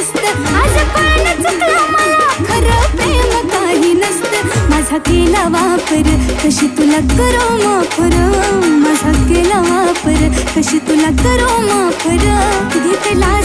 तू झाला त्याच्यात आज कळण चुकलं मला. खरं प्रेम काही नसतं. माझा केला वापर. कशी तुला करो माफर? माझा केला वापर. कशी तुला करो माफर? घेतला